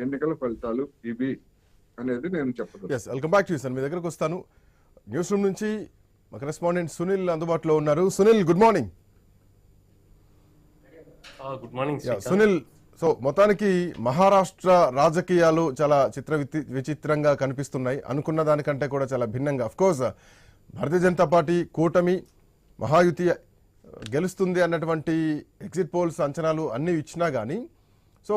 ఎన్నికల ఫలితాలు ఇవి అనేది నేను చెప్పదు yes welcome back to sir మీ దగ్గరకు వస్తాను. న్యూస్ రూమ్ నుంచి మా కరెస్పాండెంట్ సునీల్ అందుబాటులో ఉన్నారు. Sunil good morning good morning yeah, Sunil so మొత్తానికి మహారాష్ట్ర రాజకీయాలు చాలా చిత్ర వితి- విచిత్రంగా కనిపిస్తున్నాయి. అనుకున్న దానికంటే కూడా చాలా భిన్నంగా. Of course Bharatiya Janata party కూటమి మహాయుతి గెలుస్తుంది అన్నటువంటి ఎగ్జిట్ పోల్స్ అంచనాలు అన్నీ ఇచ్చినా కానీ సో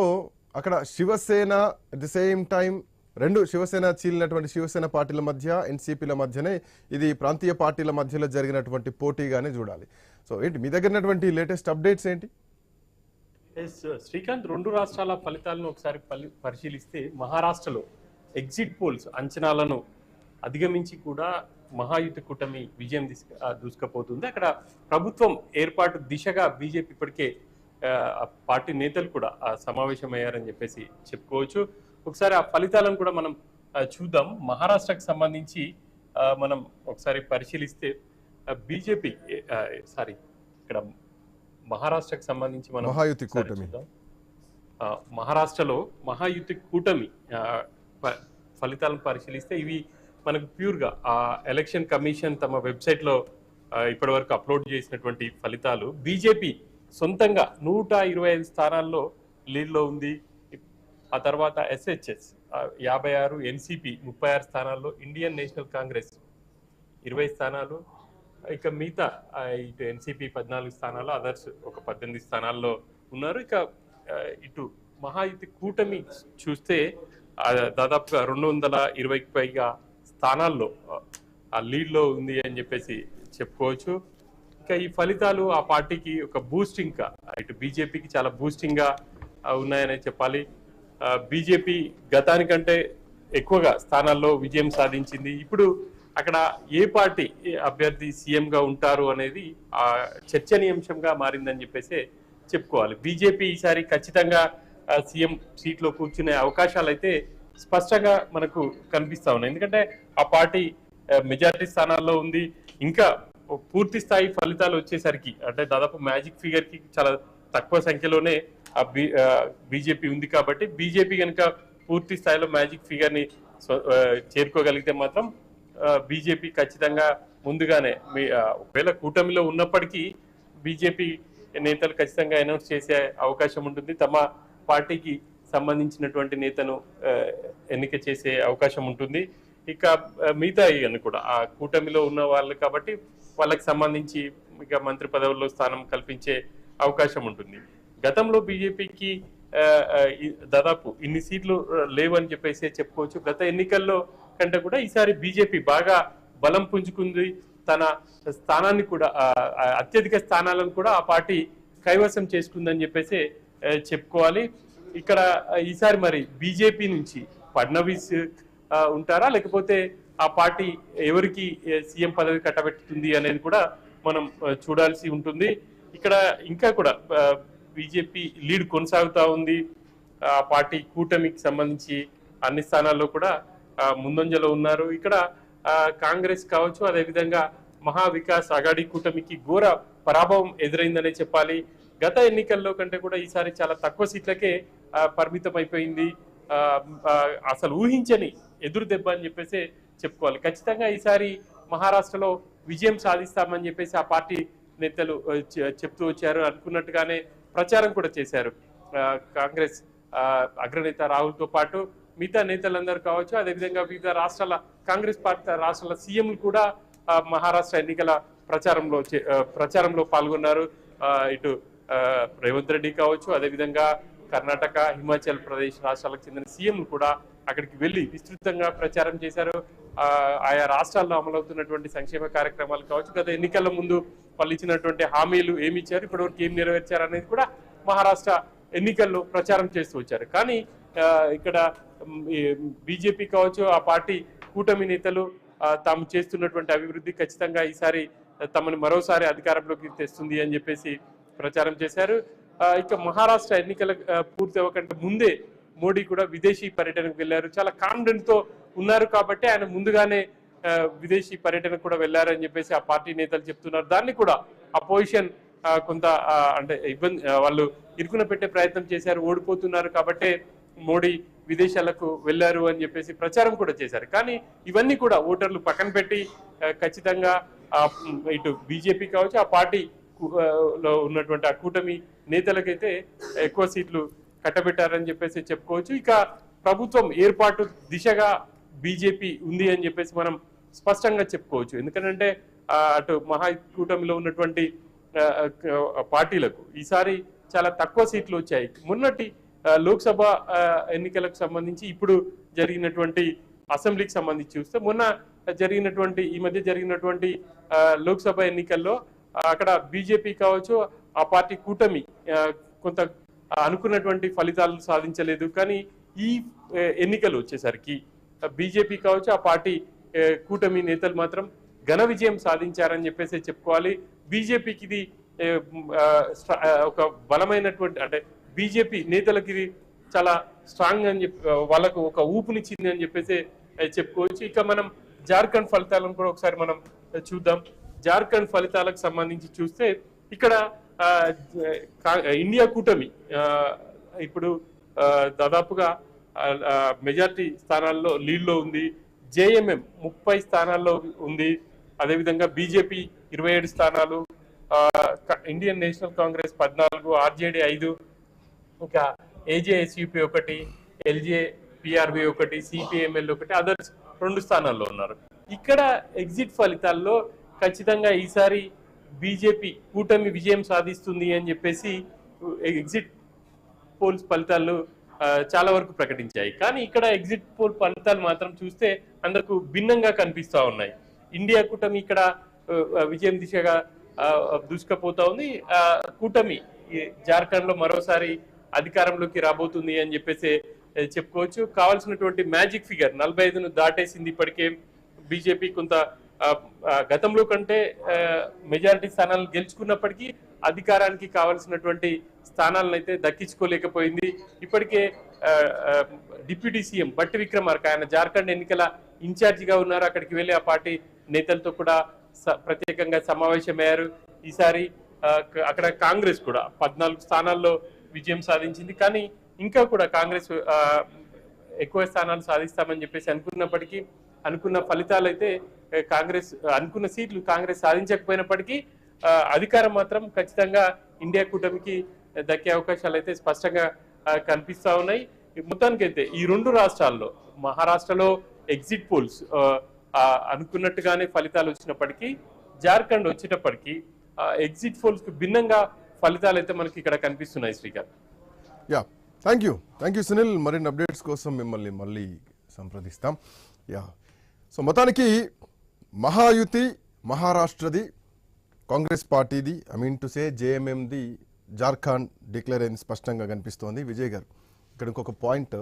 అక్కడ Shiv Sena at the same time రెండు శివసేన చీలినటువంటి శివసేన పార్టీల మధ్య ఎన్సీపీల మధ్యనే ఇది ప్రాంతీయ పార్టీల మధ్యలో జరిగినటువంటి పోటీగానే చూడాలి. సో ఏంటి మీ దగ్గర ఉన్నటువంటి లేటెస్ట్ అప్డేట్స్ ఏంటి? ఎస్ శ్రీకాంత్ రెండు రాష్ట్రాల ఫలితాలను ఒకసారి పలి- పరిశీలిస్తే మహారాష్ట్రలో ఎగ్జిట్ పోల్స్ అంచనాలను అధిగమించి కూడా మహాయుద్ధ కూటమి విజయం దూసుకపోతుంది దూసుకుపోతుంది. అక్కడ ప్రభుత్వం ఏర్పాటు దిశగా బీజేపీ ఇప్పటికే పార్టీ నేతలు కూడా ఆ, సమావేశమయ్యారని చెప్పేసి చెప్పుకోవచ్చు. ఒకసారి ఆ ఫలితాలను కూడా మనం చూద్దాం. మహారాష్ట్రకు సంబంధించి మనం ఒకసారి పరిశీలిస్తే బీజేపీ సారీ ఇక్కడ మహారాష్ట్రకు సంబంధించి మనం మహాయుతి కూటమి. మహారాష్ట్రలో మహాయుతి కూటమి ఫలితాలను పరిశీలిస్తే ఇవి మనకు ప్యూర్గా ఆ ఎలక్షన్ కమిషన్ తమ వెబ్సైట్లో ఆ, ఇప్పటివరకు అప్లోడ్ చేసినటువంటి ఫలితాలు. బీజేపీ సొంతంగా నూట ఇరవై ఐదు స్థానాల్లో లీడ్లో ఉంది. ఆ తర్వాత ఎస్హెచ్ఎస్ యాభై ఆరు ఎన్సిపి ముప్పై ఆరు స్థానాల్లో ఇండియన్ నేషనల్ కాంగ్రెస్ ఇరవై స్థానాలు. ఇక మిగతా ఇటు ఎన్సిపి పద్నాలుగు స్థానాలు అదర్స్ ఒక పద్దెనిమిది స్థానాల్లో ఉన్నారు. ఇక ఇటు మహాయుతి కూటమి చూస్తే దాదాపుగా రెండు వందల ఇరవైకి పైగా స్థానాల్లో ఆ లీడ్లో ఉంది అని చెప్పేసి చెప్పుకోవచ్చు. ఇంకా ఈ ఫలితాలు ఆ పార్టీకి ఒక బూస్టింగ్ ఇంకా ఇటు బీజేపీకి చాలా బూస్టింగ్గా ఉన్నాయనే చెప్పాలి. బీజేపీ గతానికంటే ఎక్కువగా స్థానాల్లో విజయం సాధించింది. ఇప్పుడు అక్కడ ఏ పార్టీ అభ్యర్థి సీఎంగా ఉంటారు అనేది ఆ చర్చనీయాంశంగా మారిందని చెప్పేసి చెప్పుకోవాలి. బీజేపీ ఈసారి ఖచ్చితంగా సీఎం సీట్లో కూర్చునే అవకాశాలు అయితే స్పష్టంగా మనకు కనిపిస్తా ఉన్నాయి. ఎందుకంటే ఆ పార్టీ మెజార్టీ మెజారిటీ స్థానాల్లో ఉంది. ఇంకా పూర్తి స్థాయి ఫలితాలు వచ్చేసరికి అంటే దాదాపు మ్యాజిక్ ఫిగర్కి చాలా తక్కువ సంఖ్యలోనే ఆ బి బీజేపీ ఉంది కాబట్టి బీజేపీ కనుక పూర్తి స్థాయిలో మ్యాజిక్ ఫిగర్ని చేరుకోగలిగితే మాత్రం బీజేపీ ఖచ్చితంగా ముందుగానే మీ ఒకవేళ కూటమిలో ఉన్నప్పటికీ బీజేపీ నేతలు ఖచ్చితంగా అనౌన్స్ చేసే అవకాశం ఉంటుంది. తమ పార్టీకి సంబంధించినటువంటి నేతను ఎన్నిక చేసే అవకాశం ఉంటుంది. ఇక మిగతా ఇవన్నీ కూడా ఆ కూటమిలో ఉన్న వాళ్ళు కాబట్టి వాళ్ళకి సంబంధించి ఇక మంత్రి పదవుల్లో స్థానం కల్పించే అవకాశం ఉంటుంది. గతంలో బీజేపీకి దాదాపు ఇన్ని సీట్లు లేవని చెప్పేసి చెప్పుకోవచ్చు. గత ఎన్నికల్లో కంటే కూడా ఈసారి బీజేపీ బాగా బలం పుంజుకుంది. తన స్థానాన్ని కూడా అత్యధిక స్థానాలను కూడా ఆ పార్టీ కైవసం చేసుకుందని చెప్పేసి చెప్పుకోవాలి. ఇక్కడ ఈసారి మరి బీజేపీ నుంచి ఫడ్నవీస్ ఉంటారా? లేకపోతే ఆ పార్టీ ఎవరికి సీఎం పదవి కట్టబెట్టుతుంది అనేది కూడా మనం చూడాల్సి ఉంటుంది. ఇక్కడ ఇంకా కూడా బీజేపీ లీడ్ కొనసాగుతూ ఉంది. ఆ పార్టీ కూటమికి సంబంధించి అన్ని స్థానాల్లో కూడా ముందంజలో ఉన్నారు. ఇక్కడ కాంగ్రెస్ కావచ్చు అదేవిధంగా మహావికాస్ అగాడి కూటమికి ఘోర పరాభవం ఎదురైందనే చెప్పాలి. గత ఎన్నికల్లో కంటే కూడా ఈసారి చాలా తక్కువ సీట్లకే పరిమితం అయిపోయింది అసలు ఊహించని ఎదురు దెబ్బ అని చెప్పేసి చెప్పుకోవాలి. ఖచ్చితంగా ఈసారి మహారాష్ట్రలో విజయం సాధిస్తామని చెప్పేసి ఆ పార్టీ నేతలు చె- చెప్తూ వచ్చారు. అనుకున్నట్టుగానే ప్రచారం కూడా చేశారు. ఆ, కాంగ్రెస్ ఆ, అగ్రనేత రాహుల్తో పాటు మిగతా నేతలందరూ కావచ్చు అదేవిధంగా వివిధ రాష్ట్రాల కాంగ్రెస్ పార్టీ రాష్ట్రాల సీఎంలు కూడా మహారాష్ట్ర ఎన్నికల ప్రచారంలో చే- ప్రచారంలో పాల్గొన్నారు. ఇటు రేవంత్ రెడ్డి కావచ్చు అదేవిధంగా కర్ణాటక హిమాచల్ ప్రదేశ్ రాష్ట్రాలకు చెందిన సీఎంలు కూడా అక్కడికి వెళ్ళి విస్తృతంగా ప్రచారం చేశారు. ఆయా రాష్ట్రాల్లో అమలవుతున్నటువంటి సంక్షేమ కార్యక్రమాలు కావచ్చు గత ఎన్నికల ముందు వాళ్ళు ఇచ్చినటువంటి హామీలు ఏమి ఇచ్చారు ఇప్పటివరకు ఏం నెరవేర్చారు అనేది కూడా మహారాష్ట్ర ఎన్నికల్లో ప్రచారం చేస్తూ వచ్చారు. కానీ ఇక్కడ బీజేపీ కావచ్చు ఆ పార్టీ కూటమి నేతలు తాము చేస్తున్నటువంటి అభివృద్ధి ఖచ్చితంగా ఈసారి తమని మరోసారి అధికారంలోకి తెస్తుంది అని చెప్పేసి ప్రచారం చేశారు. ఇక మహారాష్ట్ర ఎన్నికల పూర్తి అవ్వకంటే ముందే మోడీ కూడా విదేశీ పర్యటనకు వెళ్ళారు. చాలా కాన్ఫిడెంట్తో ఉన్నారు కాబట్టి ఆయన ముందుగానే విదేశీ పర్యటన కూడా వెళ్ళారని చెప్పేసి ఆ పార్టీ నేతలు చెప్తున్నారు. దాన్ని కూడా ఆ పొజిషన్ కొంత అంటే ఇబ్బంది వాళ్ళు ఇరుకున పెట్టే ప్రయత్నం చేశారు ఓడిపోతున్నారు కాబట్టి మోడీ విదేశాలకు వెళ్ళారు అని చెప్పేసి ప్రచారం కూడా చేశారు. కానీ ఇవన్నీ కూడా ఓటర్లు పక్కన పెట్టి ఖచ్చితంగా ఇటు బీజేపీ కావచ్చు ఆ పార్టీ లో ఉన్నటువంటి ఆ కూటమి నేతలకైతే ఎక్కువ సీట్లు కట్టబెట్టారని చెప్పేసి చెప్పుకోవచ్చు. ఇక ప్రభుత్వం ఏర్పాటు దిశగా బీజేపీ ఉంది అని చెప్పేసి మనం స్పష్టంగా చెప్పుకోవచ్చు. ఎందుకంటే అటు మహా కూటమిలో ఉన్నటువంటి పార్టీలకు ఈసారి చాలా తక్కువ సీట్లు వచ్చాయి. మొన్నటి లోక్సభ ఎన్నికలకు సంబంధించి ఇప్పుడు జరిగినటువంటి అసెంబ్లీకి సంబంధించి చూస్తే మొన్న జరిగినటువంటి ఈ మధ్య జరిగినటువంటి లోక్సభ ఎన్నికల్లో అక్కడ బీజేపీ కావచ్చు ఆ పార్టీ కూటమి కొంత అనుకున్నటువంటి ఫలితాలు సాధించలేదు. కానీ ఈ ఎన్నికలు వచ్చేసరికి బీజేపీ కావచ్చు ఆ పార్టీ కూటమి నేతలు మాత్రం ఘన విజయం సాధించారని చెప్పేసి చెప్పుకోవాలి. బీజేపీకి ఇది స్ట్రా- ఒక బలమైనటువంటి అంటే బీజేపీ నేతలకి ఇది చాలా స్ట్రాంగ్ అని చెప్పి వాళ్ళకు ఒక ఊపునిచ్చింది అని చెప్పేసి చెప్పుకోవచ్చు. ఇక మనం జార్ఖండ్ ఫలితాలను కూడా ఒకసారి మనం చూద్దాం. జార్ఖండ్ ఫలితాలకు సంబంధించి చూస్తే ఇక్కడ కా- ఇండియా కూటమి ఇప్పుడు దాదాపుగా మెజార్టీ స్థానాల్లో లీడ్లో ఉంది. జేఎంఎం ముప్పై స్థానాల్లో ఉంది. అదేవిధంగా బీజేపీ ఇరవై ఏడు స్థానాలు ఇండియన్ నేషనల్ కాంగ్రెస్ పద్నాలుగు ఆర్జేడీ ఐదు ఇంకా ఏజేఎస్యూపీ ఒకటి ఎల్జే పిఆర్బి ఒకటి సిపిఎంఎల్ ఒకటి అదర్స్ రెండు స్థానాల్లో ఉన్నారు. ఇక్కడ ఎగ్జిట్ ఫలితాల్లో ఖచ్చితంగా ఈసారి బీజేపీ కూటమి విజయం సాధిస్తుంది అని చెప్పేసి ఎగ్జిట్ పోల్స్ ఫలితాలు చాలా వరకు ప్రకటించాయి. కానీ ఇక్కడ ఎగ్జిట్ పోల్ ఫలితాలు మాత్రం చూస్తే అందరికి భిన్నంగా కనిపిస్తా ఉన్నాయి. ఇండియా కూటమి ఇక్కడ విజయం దిశగా దూసుకుపోతా ఉంది. కూటమి జార్ఖండ్లో మరోసారి అధికారంలోకి రాబోతుంది అని చెప్పేసి చెప్పుకోవచ్చు. కావాల్సినటువంటి మ్యాజిక్ ఫిగర్ నలభై ఐదును దాటేసింది ఇప్పటికే బీజేపీ. కొంత గతంలో కంటే మెజారిటీ స్థానాలు గెలుచుకున్నప్పటికీ అధికారానికి కావాల్సినటువంటి స్థానాలను అయితే దక్కించుకోలేకపోయింది. ఇప్పటికే డిప్యూటీ సీఎం బట్టి విక్రమార్క ఆయన జార్ఖండ్ ఎన్నికల ఇన్ఛార్జిగా ఉన్నారు. అక్కడికి వెళ్ళి ఆ పార్టీ నేతలతో కూడా స- ప్రత్యేకంగా సమావేశమయ్యారు. ఈసారి అక్కడ కాంగ్రెస్ కూడా పద్నాలుగు స్థానాల్లో విజయం సాధించింది. కానీ ఇంకా కూడా కాంగ్రెస్ ఎక్కువ స్థానాలు సాధిస్తామని చెప్పేసి అనుకున్నప్పటికీ అనుకున్న ఫలితాలు అయితే కాంగ్రెస్ అనుకున్న సీట్లు కాంగ్రెస్ సాధించకపోయినప్పటికీ అధికారం మాత్రం ఖచ్చితంగా ఇండియా కూటమికి దక్కే అవకాశాలు అయితే స్పష్టంగా కనిపిస్తూ కనిపిస్తా ఉన్నాయి. మొత్తానికైతే ఈ రెండు రాష్ట్రాల్లో మహారాష్ట్రలో ఎగ్జిట్ పోల్స్ అనుకున్నట్టుగానే ఫలితాలు వచ్చినప్పటికీ జార్ఖండ్ వచ్చేటప్పటికీ ఎగ్జిట్ పోల్స్కు భిన్నంగా ఫలితాలు అయితే మనకి ఇక్కడ కనిపిస్తున్నాయి Srikanth. Yeah thank you. Thank you Sunil. మరిన్ని అప్డేట్స్ కోసం మిమ్మల్ని మళ్ళీ సంప్రదిస్తాం. యా సో మొత్తానికి మహాయుతి మహారాష్ట్రది కాంగ్రెస్ పార్టీది ఐ మీన్ టు సే జేఎంఎంది జార్ఖండ్ డిక్లేర్ అయింది స్పష్టంగా కనిపిస్తోంది. విజయ్ గారు ఇక్కడ ఇంకొక పాయింట్.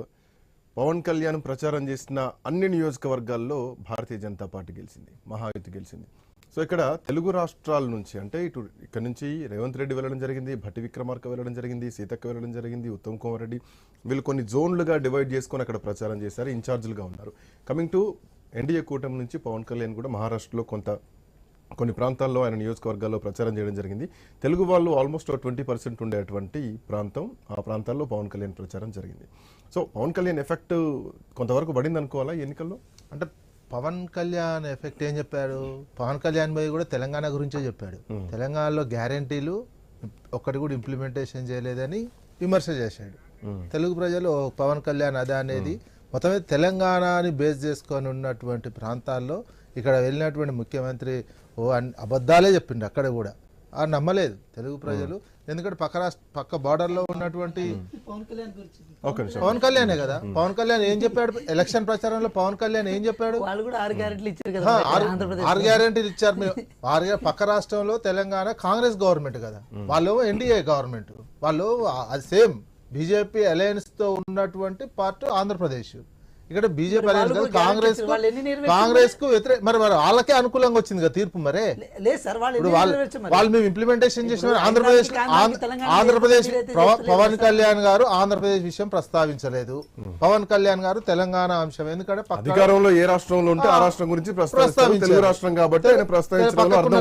పవన్ కళ్యాణ్ ప్రచారం చేసిన అన్ని నియోజకవర్గాల్లో భారతీయ జనతా పార్టీ గెలిచింది మహాయుతి గెలిచింది. సో ఇక్కడ తెలుగు రాష్ట్రాల నుంచి అంటే ఇటు ఇక్కడ నుంచి రేవంత్ రెడ్డి వెళ్ళడం జరిగింది భట్టి విక్రమార్క వెళ్ళడం జరిగింది సీతక్క వెళ్ళడం జరిగింది ఉత్తమ్ కుమార్ రెడ్డి వీళ్ళు కొన్ని జోన్లుగా డివైడ్ చేసుకొని అక్కడ ప్రచారం చేశారు ఇన్ఛార్జీలుగా ఉన్నారు. కమింగ్ టు ఎన్డీఏ కూటమి నుంచి పవన్ కళ్యాణ్ కూడా మహారాష్ట్రలో కొంత కొన్ని ప్రాంతాల్లో ఆయన నియోజకవర్గాల్లో ప్రచారం చేయడం జరిగింది. తెలుగు వాళ్ళు ఆల్మోస్ట్ ట్వంటీ పర్సెంట్ ఉండేటువంటి ప్రాంతం ఆ ప్రాంతాల్లో పవన్ కళ్యాణ్ ప్రచారం జరిగింది. సో పవన్ కళ్యాణ్ ఎఫెక్ట్ కొంతవరకు పడింది అనుకోవాలా ఎన్నికల్లో? అంటే పవన్ కళ్యాణ్ ఎఫెక్ట్ ఏం చెప్పాడు? పవన్ కళ్యాణ్ పోయి కూడా తెలంగాణ గురించే చెప్పాడు. తెలంగాణలో గ్యారంటీలు ఒక్కటి కూడా ఇంప్లిమెంటేషన్ చేయలేదని విమర్శ చేశాడు. తెలుగు ప్రజలు "ఓ, పవన్ కళ్యాణ్ అదే అనేది మొత్తం తెలంగాణని బేస్ చేసుకొని ఉన్నటువంటి ప్రాంతాల్లో ఇక్కడ వెళ్ళినటువంటి ముఖ్యమంత్రి ఓ అన్- అబద్ధాలే చెప్పిండు అక్కడ కూడా. ఆ నమ్మలేదు తెలుగు ప్రజలు. ఎందుకంటే పక్క రాష్ట్ర పక్క బార్డర్లో ఉన్నటువంటి పవన్ కళ్యాణే కదా. పవన్ కళ్యాణ్ ఏం చెప్పాడు? ఎలక్షన్ ప్రచారంలో పవన్ కళ్యాణ్ ఏం చెప్పాడు? వాళ్ళు కూడా ఆరు గ్యారెంటీలు ఇచ్చారు ఆరు పక్క రాష్ట్రంలో తెలంగాణ కాంగ్రెస్ గవర్నమెంట్ కదా. వాళ్ళు ఎన్డీఏ గవర్నమెంట్. వాళ్ళు సేమ్. బీజేపీ అలయన్స్తో ఉన్నటువంటి పార్టీ ఆంధ్రప్రదేశ్. ఇక్కడ బీజేపీ కాదు కాంగ్రెస్? కాంగ్రెస్కు వ్యతిరేక మరి? మరి వాళ్ళకే అనుకూలంగా వచ్చింది కదా తీర్పు మరే? లే- లేదు సార్ వాళ్ళు మేము ఇంప్లిమెంటేషన్ చేసిన ఆంధ్రప్రదేశ్ ఆంధ్రప్రదేశ్ పవన్. కళ్యాణ్ గారు ఆంధ్రప్రదేశ్ విషయం ప్రస్తావించలేదు. పవన్ కళ్యాణ్ గారు తెలంగాణ అంశం. ఎందుకంటే అధికారంలో ఏ రాష్ట్రంలో ఉంటే ఆ రాష్ట్రం గురించి ప్రస్తావిస్తారు తెలుగు రాష్ట్రం కాబట్టి.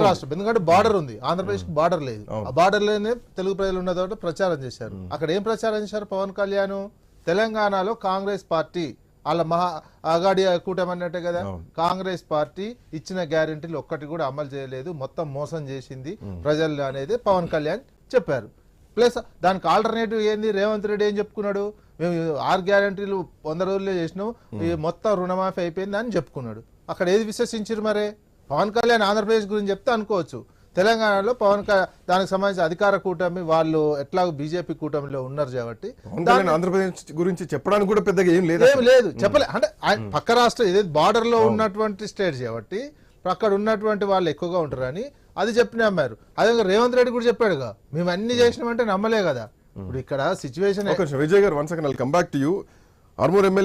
రాష్ట్రం. ఎందుకంటే బార్డర్ ఉంది. ఆంధ్రప్రదేశ్కి బార్డర్ లేదు. ఆ బార్డర్లోనే తెలుగు ప్రజలు ఉన్న ప్రచారం చేశారు. అక్కడ ఏం ప్రచారం చేశారు పవన్ కళ్యాణ్? తెలంగాణలో కాంగ్రెస్ పార్టీ వాళ్ళ మహా అగాడి కూటమి అన్నట్టే కదా. కాంగ్రెస్ పార్టీ ఇచ్చిన గ్యారెంటీలు ఒక్కటి కూడా అమలు చేయలేదు. మొత్తం మోసం చేసింది ప్రజలు అనేది పవన్ కళ్యాణ్ చెప్పారు. ప్లస్ దానికి ఆల్టర్నేటివ్ ఏంది? రేవంత్ రెడ్డి ఏం చెప్పుకున్నాడు? మేము ఆరు గ్యారెంటీలు వంద రోజుల్లో చేసినాం. ఈ మొత్తం రుణమాఫీ అయిపోయింది అని చెప్పుకున్నాడు. అక్కడ ఏది విశ్వసించారు మరే? పవన్ కళ్యాణ్ ఆంధ్రప్రదేశ్ గురించి చెప్తే అనుకోవచ్చు. తెలంగాణలో పవన్ కళ్యాణ్ దానికి సంబంధించి అధికార కూటమి వాళ్ళు ఎట్లాగో బీజేపీ కూటమిలో ఉన్నారు కాబట్టి ఆంధ్రప్రదేశ్ గురించి చెప్పడానికి కూడా పెద్దగా ఏం లేదు ఏం లేదు. చెప్పలే. అంటే పక్క రాష్ట్రం ఇదే బార్డర్లో ఉన్నటువంటి స్టేట్ కాబట్టి అక్కడ ఉన్నటువంటి వాళ్ళు ఎక్కువగా ఉంటారని అది చెప్పిన అమ్మారు. అదే రేవంత్ రెడ్డి కూడా చెప్పాడుగా మేము అన్ని చేసినామంటే నమ్మలే కదా. ఇప్పుడు ఇక్కడ సిచ్యువేషన్ విజయ్ గారు one second come back to you Armoor MLA